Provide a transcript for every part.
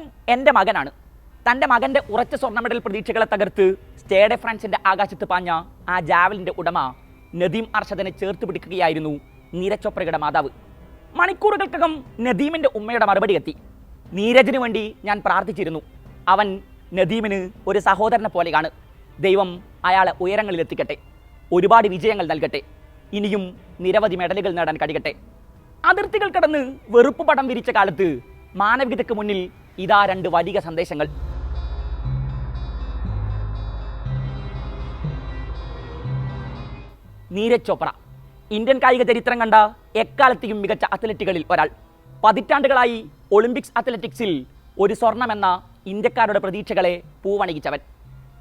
അദ്ദേഹം എന്റെ മകനാണ്. തന്റെ മകന്റെ ഉറച്ച സ്വർണ മെഡൽ പ്രതീക്ഷകളെ തകർത്ത് സ്റ്റേഡ് ഫ്രാൻസിന്റെ ആകാശത്ത് പാഞ്ഞ ആ ജാവലിന്റെ ഉടമ നദീം അർഷദനെ ചേർത്ത് പിടിക്കുകയായിരുന്നു നീരച്ചൊപ്രയുടെ മാതാവ്. മണിക്കൂറുകൾക്കകം നദീമിന്റെ ഉമ്മയുടെ മറുപടി എത്തി. നീരജിന് വേണ്ടി ഞാൻ പ്രാർത്ഥിച്ചിരുന്നു. അവൻ നദീമിന് ഒരു സഹോദരനെ പോലെയാണ് ദൈവം അയാളെ ഉയരങ്ങളിൽ എത്തിക്കട്ടെ ഒരുപാട് വിജയങ്ങൾ നൽകട്ടെ. ഇനിയും നിരവധി മെഡലുകൾ നേടാൻ കഴിയട്ടെ. അതിർത്തികൾ കടന്ന് വെറുപ്പ് പടം വിരിച്ച കാലത്ത് മാനവികതയ്ക്ക് മുന്നിൽ ഇതാ രണ്ട് വലിയ സന്ദേശങ്ങൾ. നീരജ് ചോപ്ര. ഇന്ത്യൻ കായിക ചരിത്രം കണ്ട എക്കാലത്തെയും മികച്ച അത്ലറ്റുകളിൽ ഒരാൾ. പതിറ്റാണ്ടുകളായി ഒളിമ്പിക്സ് അത്ലറ്റിക്സിൽ ഒരു സ്വർണമെന്ന ഇന്ത്യക്കാരുടെ പ്രതീക്ഷകളെ പൂവണിയിച്ചവൻ.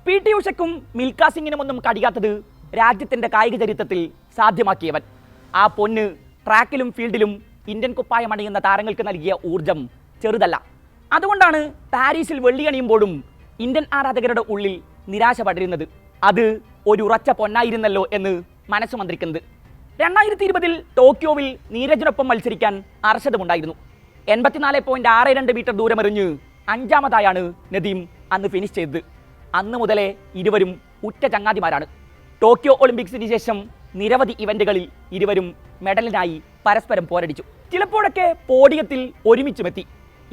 പി. ടി. ഉഷയ്ക്കും മിൽഖ സിംഗിനും ഒന്നും കഴിയാത്തത് രാജ്യത്തിന്റെ കായിക ചരിത്രത്തിൽ സാധ്യമാക്കിയവൻ. ആ പൊന്ന് ട്രാക്കിലും ഫീൽഡിലും ഇന്ത്യൻ കുപ്പായം അണിയുന്ന താരങ്ങൾക്ക് നൽകിയ ഊർജം ചെറുതല്ല. അതുകൊണ്ടാണ് പാരീസിൽ വെള്ളിയണിയുമ്പോഴും ഇന്ത്യൻ ആരാധകരുടെ ഉള്ളിൽ നിരാശ പടരുന്നത്. അത് ഒരു ഉറച്ച പൊന്നായിരുന്നല്ലോ എന്ന് മനസ്സ് മന്ത്രിക്കുന്നത്. രണ്ടായിരത്തി ഇരുപതിൽ ടോക്കിയോവിൽ നീരജിനൊപ്പം മത്സരിക്കാൻ അർഷദമുണ്ടായിരുന്നു എൺപത്തിനാല് പോയിന്റ് ആറ് രണ്ട് മീറ്റർ ദൂരമെറിഞ്ഞ് അഞ്ചാമതായാണ് നദീം അന്ന് ഫിനിഷ് ചെയ്തത്. അന്ന് മുതലേ ഇരുവരും ഉറ്റ ചങ്ങാതിമാരാണ്. ടോക്കിയോ ഒളിമ്പിക്സിന് ശേഷം നിരവധി ഇവന്റുകളിൽ ഇരുവരും മെഡലിനായി പരസ്പരം പോരടിച്ചു. ചിലപ്പോഴൊക്കെ പോഡിയത്തിൽ ഒരുമിച്ചുമെത്തി.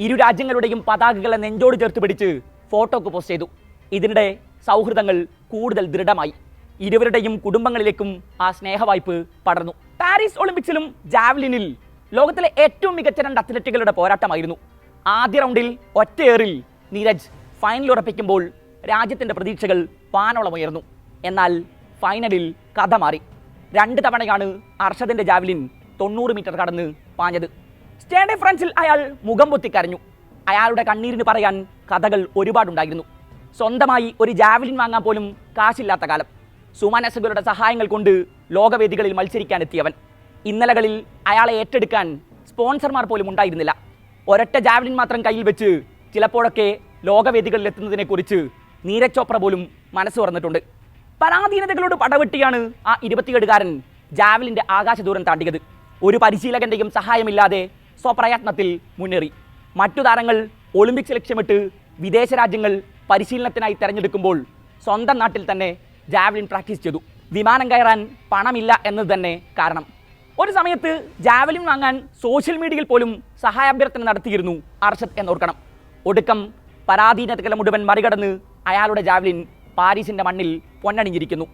ഇരു രാജ്യങ്ങളുടെയും പതാകകളെ നെഞ്ചോട് ചേർത്ത് പിടിച്ച് ഫോട്ടോക്ക് പോസ്റ്റ് ചെയ്തു. ഇതിനിടെ സൗഹൃദങ്ങൾ കൂടുതൽ ദൃഢമായി. ഇരുവരുടെയും കുടുംബങ്ങളിലേക്കും ആ സ്നേഹവായ്പ് പടർന്നു. പാരീസ് ഒളിമ്പിക്സിലും ജാവ്ലിനിൽ ലോകത്തിലെ ഏറ്റവും മികച്ച രണ്ട് അത്ലറ്റുകളുടെ പോരാട്ടമായിരുന്നു. ആദ്യ റൗണ്ടിൽ ഒറ്റയേറിൽ നീരജ് ഫൈനൽ ഉറപ്പിക്കുമ്പോൾ രാജ്യത്തിന്റെ പ്രതീക്ഷകൾ വാനോളമുയർന്നു എന്നാൽ ഫൈനലിൽ കഥ മാറി. രണ്ട് തവണയാണ് അർഷദിന്റെ ജാവ്ലിൻ തൊണ്ണൂറ് മീറ്റർ കടന്ന് പാഞ്ഞത്. സ്റ്റേഡെ ഫ്രണ്ട്സിൽ അയാൾ മുഖം പൊത്തിക്കരഞ്ഞു. അയാളുടെ കണ്ണീരിന് പറയാൻ കഥകൾ ഒരുപാടുണ്ടായിരുന്നു. സ്വന്തമായി ഒരു ജാവലിൻ വാങ്ങാൻ പോലും കാശില്ലാത്ത കാലം. സുമാനസുകളുടെ സഹായങ്ങൾ കൊണ്ട് ലോകവേദികളിൽ മത്സരിക്കാൻ എത്തിയവൻ. ഇന്നലകളിൽ അയാളെ ഏറ്റെടുക്കാൻ സ്പോൺസർമാർ പോലും ഉണ്ടായിരുന്നില്ല. ഒരൊറ്റ ജാവലിൻ മാത്രം കയ്യിൽ വെച്ച് ചിലപ്പോഴൊക്കെ ലോകവേദികളിൽ എത്തുന്നതിനെക്കുറിച്ച് നീരജ് ചോപ്ര പോലും മനസ്സ് പറഞ്ഞിട്ടുണ്ട് പരാധീനതകളോട് പടവെട്ടിയാണ് ആ ഇരുപത്തിയേഴുകാരൻ ജാവലിന്റെ ആകാശദൂരം താണ്ടിയത്. ഒരു പരിശീലകന്റെയും സഹായമില്ലാതെ സ്വപ്രയത്നത്തിൽ മുന്നേറി. മറ്റു താരങ്ങൾ ഒളിമ്പിക്സ് ലക്ഷ്യമിട്ട് വിദേശ രാജ്യങ്ങൾ പരിശീലനത്തിനായി തിരഞ്ഞെടുക്കുമ്പോൾ സ്വന്തം നാട്ടിൽ തന്നെ ജാവലിൻ പ്രാക്ടീസ് ചെയ്തു. വിമാനം കയറാൻ പണമില്ല എന്നത് തന്നെ കാരണം. ഒരു സമയത്ത് ജാവലിൻ വാങ്ങാൻ സോഷ്യൽ മീഡിയയിൽ പോലും സഹായാഭ്യർത്ഥന നടത്തിയിരുന്നു അർഷദ് എന്നോർക്കണം. ഒടുക്കം പരാധീനതകളെ മുഴുവൻ മറികടന്ന് അയാളുടെ ജാവലിൻ പാരീസിന്റെ മണ്ണിൽ പൊന്നണിഞ്ഞിരിക്കുന്നു.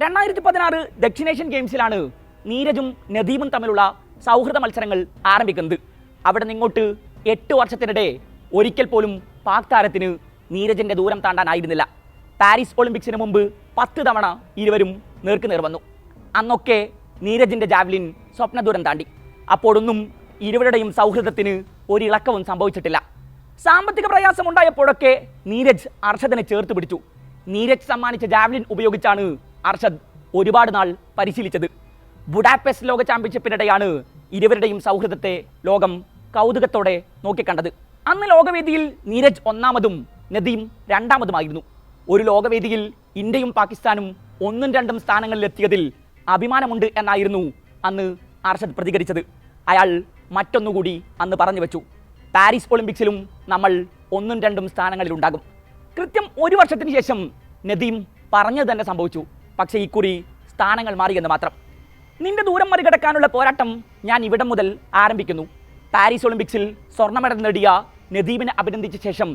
രണ്ടായിരത്തി പതിനാറ് ദക്ഷിണേഷ്യൻ ഗെയിംസിലാണ് നീരജും നദീമും തമ്മിലുള്ള സൗഹൃദ മത്സരങ്ങൾ ആരംഭിക്കുന്നത്. അവിടെ നിങ്ങോട്ട് എട്ട് വർഷത്തിനിടെ ഒരിക്കൽ പോലും പാക് താരത്തിന് നീരജന്റെ ദൂരം താണ്ടാനായിരുന്നില്ല. പാരീസ് ഒളിമ്പിക്സിന് മുമ്പ് പത്ത് തവണ ഇരുവരും നേർക്കുനേർ വന്നു. അന്നൊക്കെ നീരജിന്റെ ജാവ്ലിൻ സ്വപ്ന ദൂരം താണ്ടി. അപ്പോഴൊന്നും ഇരുവരുടെയും സൗഹൃദത്തിന് ഒരിളക്കവും സംഭവിച്ചിട്ടില്ല. സാമ്പത്തിക പ്രയാസമുണ്ടായപ്പോഴൊക്കെ നീരജ് അർഷദിനെ ചേർത്ത് പിടിച്ചു. നീരജ് സമ്മാനിച്ച ജാവ്ലിൻ ഉപയോഗിച്ചാണ് അർഷദ് ഒരുപാട് നാൾ പരിശീലിച്ചത്. ബുഡാപെസ്റ്റ് ലോക ചാമ്പ്യൻഷിപ്പിനിടെയാണ് ഇരുവരുടെയും സൗഹൃദത്തെ ലോകം കൗതുകത്തോടെ നോക്കിക്കണ്ടത്. അന്ന് ലോകവേദിയിൽ നീരജ് ഒന്നാമതും നദീം രണ്ടാമതുമായിരുന്നു. ഒരു ലോകവേദിയിൽ ഇന്ത്യയും പാകിസ്ഥാനും ഒന്നും രണ്ടും സ്ഥാനങ്ങളിലെത്തിയതിൽ അഭിമാനമുണ്ട് എന്നായിരുന്നു അന്ന് അർഷദ് പ്രതികരിച്ചത്. അയാൾ മറ്റൊന്നുകൂടി അന്ന് പറഞ്ഞു വെച്ചു. പാരീസ് ഒളിമ്പിക്സിലും നമ്മൾ ഒന്നും രണ്ടും സ്ഥാനങ്ങളിലുണ്ടാകും. കൃത്യം ഒരു വർഷത്തിന് ശേഷം നദീം പറഞ്ഞത് തന്നെ സംഭവിച്ചു. പക്ഷേ ഇക്കുറി സ്ഥാനങ്ങൾ മാറിയെന്ന് മാത്രം. നിന്റെ ദൂരം മറികടക്കാനുള്ള പോരാട്ടം ഞാൻ ഇവിടം മുതൽ ആരംഭിക്കുന്നു. പാരീസ് ഒളിമ്പിക്സിൽ സ്വർണ മെഡൽ നേടിയ നദീബിനെ അഭിനന്ദിച്ച ശേഷം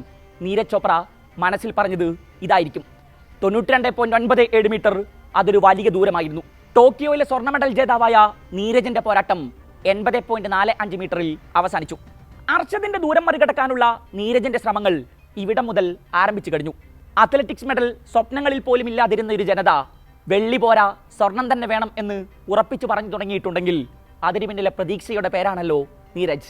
നീരജ് ചോപ്ര മനസ്സിൽ പറഞ്ഞത് ഇതായിരിക്കും. തൊണ്ണൂറ്റി രണ്ട് പോയിന്റ് ഒൻപത് ഏഴ് മീറ്റർ അതൊരു വലിയ ദൂരമായിരുന്നു. ടോക്കിയോയിലെ സ്വർണ മെഡൽ ജേതാവായ നീരജിന്റെ പോരാട്ടം എൺപത് പോയിന്റ് നാല് അഞ്ച് മീറ്ററിൽ അവസാനിച്ചു. അർഷദിന്റെ ദൂരം മറികടക്കാനുള്ള നീരജിന്റെ ശ്രമങ്ങൾ ഇവിടം മുതൽ ആരംഭിച്ചു കഴിഞ്ഞു. അത്ലറ്റിക്സ് മെഡൽ സ്വപ്നങ്ങളിൽ പോലും ഇല്ലാതിരുന്ന ഒരു ജനത വെള്ളി പോരാ സ്വർണം തന്നെ വേണം എന്ന് ഉറപ്പിച്ചു പറഞ്ഞു തുടങ്ങിയിട്ടുണ്ടെങ്കിൽ അതിനു പിന്നിലെ പ്രതീക്ഷയുടെ പേരാണല്ലോ നീരജ്.